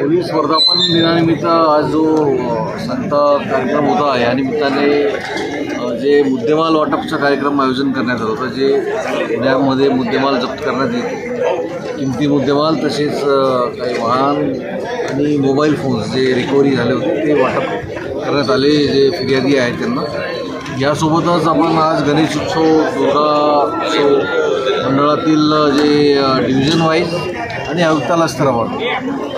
Police वर्धापन दिनानिमित्त आज जो संत कार्यक्रम होता या निमित्ताने जे मुद्देमाल वाटपचा कार्यक्रम आयोजन करण्यात आलं होतं जे पुण्यामध्ये मुद्देमाल जप्त करण्यात येत. किमती मुद्देमाल तसेच काही वाहन आणि मोबाईल फोन्स जे रिकव्हरी झाले होते ते वाटप करण्यात आले जे फिर्यादी आहेत त्यांना. यासोबतच आपण आज गणेश उत्सव दुर्गा उत्सव मंडळातील जे डिव्हिजन वाईज आणि आयुक्ताला स्तरावर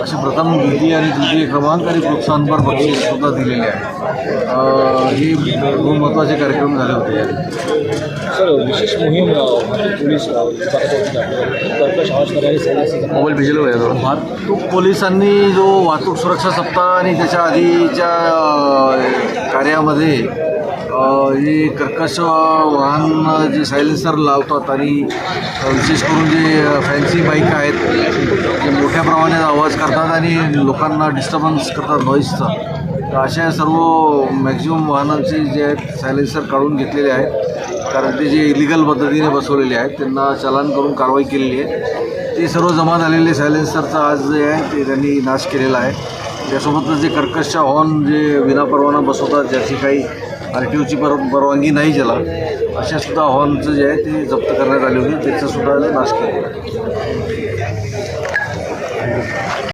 असे प्रथम द्वितीय आणि तृतीय क्रमांक आणि प्रोत्साहनपर बक्षीस सुद्धा दिलेले आहे. हे दोन महत्त्वाचे कार्यक्रम झाले होते. सर विशेष मोहीम पोलीस सैनिक मोबाईल भिजलो वाहतूक पोलिसांनी जो वाहतूक सुरक्षा सप्ताह आणि त्याच्या आधीच्या कार्यामध्ये ही कर्कश वाहन जे सायलेन्सर लावतात आणि विशेष करून जे फॅन्सी बाईक आहेत ते मोठ्या प्रमाणात आवाज करतात आणि लोकांना डिस्टर्बन्स करतात नॉईजचा तर अशा सर्व मॅक्झिमम वाहनांचे जे आहेत सायलेन्सर काढून घेतलेले आहेत. कारण ते जे इलिगल पद्धतीने बसवलेले आहेत त्यांना चलान करून कारवाई केलेली आहे. ते सर्व जमा झालेले सायलेन्सरचा आज जे आहे ते त्यांनी नाश केलेला आहे. त्यासोबतच जे कर्कशच्या हॉर्न जे विनापरवाना बसवतात ज्याची काही आर टी ओची पर परवानगी नाही ज्याला अशा सुद्धा जे आहे ते जप्त करण्यात आले होते त्याचंसुद्धा नाश केलेला